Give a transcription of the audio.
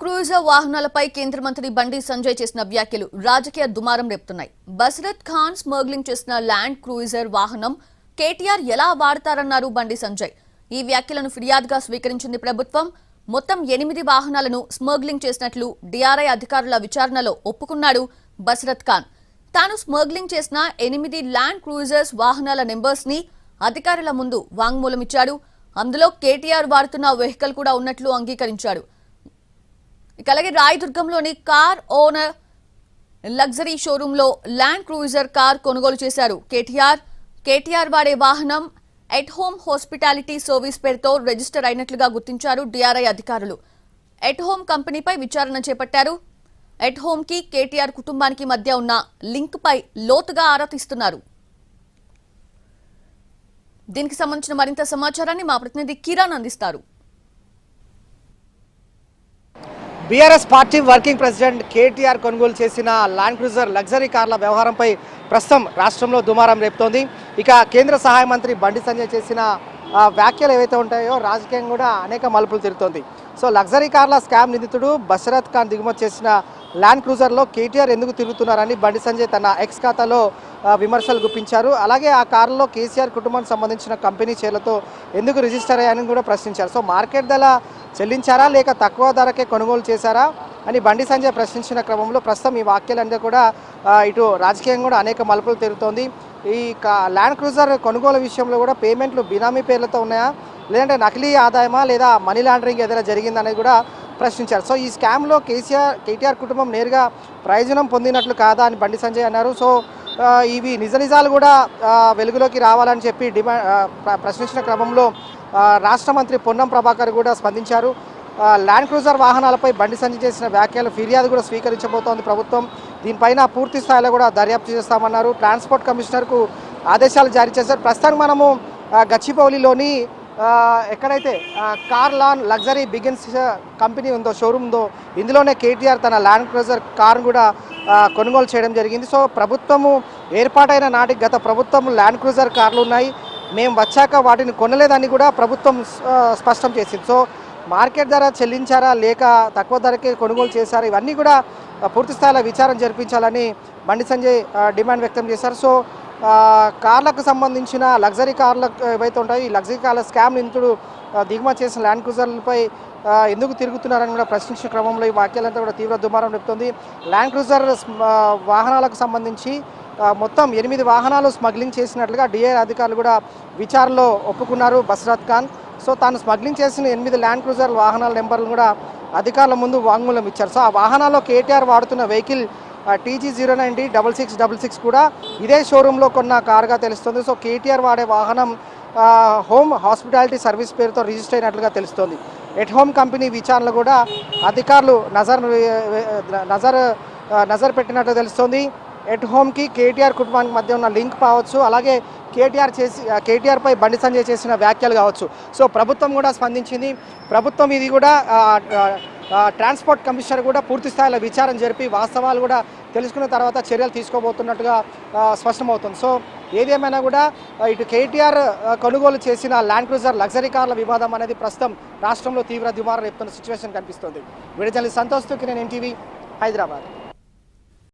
Cruiser వాహనాలపై కేంద్ర మంత్రి బండి సంజయ్ చేసిన వ్యాఖ్యలు రాజకీయ దుమారం రేపుతున్నాయి. బసరత్ ఖాన్ స్మగ్లింగ్ చేసిన ల్యాండ్ క్రూయిజర్ వాహనం కేటీఆర్ ఎలా వాడతారన్నారు బండి సంజయ్. ఈ వ్యాఖ్యలను ఫిర్యాదుగా స్వీకరించింది ప్రభుత్వం. మొత్తం ఎనిమిది వాహనాలను స్మగ్లింగ్ చేసినట్లు డిఆర్ఐ అధికారుల విచారణలో ఒప్పుకున్నాడు బసరత్ ఖాన్. తాను స్మగ్లింగ్ చేసిన ఎనిమిది ల్యాండ్ క్రూయిజర్స్ వాహనాల నెంబర్స్ని అధికారుల ముందు వాంగ్మూలమిచ్చాడు. అందులో కేటీఆర్ వాడుతున్న వెహికల్ కూడా ఉన్నట్లు అంగీకరించాడు. ఇక అలాగే రాయదుర్గంలోని కార్ ఓనర్ లగ్జరీ షోరూంలో ల్యాండ్ క్రూయిజర్ కార్ కొనుగోలు చేశారు. కేటీఆర్ కేటీఆర్ వాడే వాహనం ఎట్ హోమ్ హాస్పిటాలిటీ సర్వీస్ పేరుతో రిజిస్టర్ అయినట్లుగా గుర్తించారు డిఆర్ఐ అధికారులు. ఎట్ హోమ్ కంపెనీపై విచారణ చేపట్టారు. ఎట్ హోమ్కి కేటీఆర్ కుటుంబానికి మధ్య ఉన్న లింక్ పై లోతుగా ఆరా తీస్తున్నారు. దీనికి సంబంధించిన మరింత సమాచారాన్ని మా ప్రతినిధి కిరణ్ అందిస్తారు. BRS party working president KTR కొనుగోలు చేసిన ల్యాండ్ క్రూజర్ లగ్జరీ కార్ల వ్యవహారంపై ప్రస్తుతం రాష్ట్రంలో దుమారం రేపుతోంది. ఇక కేంద్ర సహాయ మంత్రి బండి సంజయ్ చేసిన వ్యాఖ్యలు ఏవైతే ఉంటాయో రాజకీయం కూడా అనేక మలుపులు తిరుగుతోంది. సో లగ్జరీ కార్ల స్కామ్ నిందితుడు బషరత్ ఖాన్ దిగుమతి చేసిన ల్యాండ్ క్రూజర్లో కేటీఆర్ ఎందుకు తిరుగుతున్నారని బండి సంజయ్ తన ఎక్స్ ఖాతాలో విమర్శలు గుప్పించారు. అలాగే ఆ కారులో కేసీఆర్ కుటుంబానికి సంబంధించిన కంపెనీ షేర్లతో ఎందుకు రిజిస్టర్ అయ్యాయని కూడా ప్రశ్నించారు. సో మార్కెట్ ధర చెల్లించారా లేక తక్కువ ధరకే కొనుగోలు చేశారా అని బండి సంజయ్ ప్రశ్నించిన క్రమంలో ప్రస్తుతం ఈ వ్యాఖ్యలన్నీ కూడా ఇటు రాజకీయం కూడా అనేక మలుపులు తిరుగుతోంది. ఈ ల్యాండ్ క్రూజర్ కొనుగోలు విషయంలో కూడా పేమెంట్లు బినామీ పేర్లతో ఉన్నాయా? లేదంటే నకిలీ ఆదాయమా లేదా మనీ లాండరింగ్ ఏదైనా జరిగిందనేది కూడా ప్రశ్నించారు. సో ఈ స్కామ్లో కేసీఆర్ కేటీఆర్ కుటుంబం నేరుగా ప్రయోజనం పొందినట్లు కాదా అని బండి సంజయ్ అన్నారు. సో ఇవి నిజ నిజాలు కూడా వెలుగులోకి రావాలని చెప్పి డిమాండ్ ప్రశ్నించిన క్రమంలో రాష్ట్ర మంత్రి పొన్నం ప్రభాకర్ కూడా స్పందించారు. ల్యాండ్ క్రూజర్ వాహనాలపై బండి సంజయ్ చేసిన వ్యాఖ్యలు ఫిర్యాదు కూడా స్వీకరించబోతోంది ప్రభుత్వం. దీనిపైన పూర్తి స్థాయిలో కూడా దర్యాప్తు చేస్తామన్నారు. ట్రాన్స్పోర్ట్ కమిషనర్కు ఆదేశాలు జారీ చేశారు. ప్రస్తుతానికి మనము గచ్చిపౌలిలోని గచ్చిబౌలిలోని ఎక్కడైతే కార్ లాన్ లగ్జరీ బిగిన్స్ కంపెనీ ఉందో షోరూమ్ ఉందో ఇందులోనే కేటీఆర్ తన ల్యాండ్ క్రూజర్ కార్ కూడా కొనుగోలు చేయడం జరిగింది. సో ప్రభుత్వము ఏర్పాటైన నాటికి గత ప్రభుత్వం ల్యాండ్ క్రూజర్ కార్లు ఉన్నాయి. మేము వచ్చాక వాటిని కొనలేదని కూడా ప్రభుత్వం స్పష్టం చేసింది. సో మార్కెట్ ధర చెల్లించారా లేక తక్కువ ధరకే కొనుగోలు చేశారా? ఇవన్నీ కూడా పూర్తి స్థాయిలో విచారం జరిపించాలని బండి సంజయ్ డిమాండ్ వ్యక్తం చేశారు. సో కార్లకు సంబంధించిన లగ్జరీ కార్లకు ఏవైతే ఉంటాయో ఈ లగ్జరీ కార్ల స్కామ్ నిందితుడు దిగుమతి చేసిన ల్యాండ్ క్రూజర్లపై ఎందుకు తిరుగుతున్నారని కూడా ప్రశ్నించిన క్రమంలో ఈ వ్యాఖ్యలంతా కూడా తీవ్ర దుమారం చెప్తుంది ల్యాండ్ క్రూజర్ వాహనాలకు సంబంధించి మొత్తం ఎనిమిది వాహనాలు స్మగ్లింగ్ చేసినట్లుగా డిఏ అధికారులు కూడా విచారణలో ఒప్పుకున్నారు బస్రత్ ఖాన్. సో తాను స్మగ్లింగ్ చేసిన ఎనిమిది ల్యాండ్ క్రూజర్ వాహనాల నెంబర్లు కూడా అధికారుల ముందు వాంగ్మూలం ఇచ్చారు. సో ఆ వాహనాల్లో కేటీఆర్ వాడుతున్న vehicle TG zero nine D double six double six కూడా ఇదే షోరూంలో కొన్న కారుగా తెలుస్తుంది. సో కేటీఆర్ వాడే వాహనం హోమ్ హాస్పిటాలిటీ సర్వీస్ పేరుతో రిజిస్టర్ అయినట్లుగా తెలుస్తోంది. ఎట్ హోమ్ కంపెనీ విచారణలో కూడా అధికారులు నజర్ నజర్ నజర్ పెట్టినట్లు తెలుస్తోంది. ఎట్ హోమ్కి కేటీఆర్ కుటుంబానికి మధ్య ఉన్న లింక్ కావచ్చు అలాగే కేటీఆర్ చేసి కేటీఆర్ పై బండి సంజయ్ చేసిన వ్యాఖ్యలు కావచ్చు. సో ప్రభుత్వం కూడా స్పందించింది. ప్రభుత్వం ఇది కూడా ట్రాన్స్పోర్ట్ కమిషనర్ కూడా పూర్తి స్థాయిలో విచారం జరిపి వాస్తవాలు కూడా తెలుసుకున్న తర్వాత చర్యలు తీసుకోబోతున్నట్టుగా స్పష్టమవుతుంది. సో ఏదేమైనా కూడా ఇటు కేటీఆర్ కొనుగోలు చేసిన ల్యాండ్ క్రూజర్ లగ్జరీ కార్ల వివాదం అనేది ప్రస్తుతం రాష్ట్రంలో తీవ్ర దుమారం రేపుతున్న సిచ్యువేషన్ కనిపిస్తుంది. విడుదల సంతోష్ తుకి నేను ఎన్టీవీ హైదరాబాద్.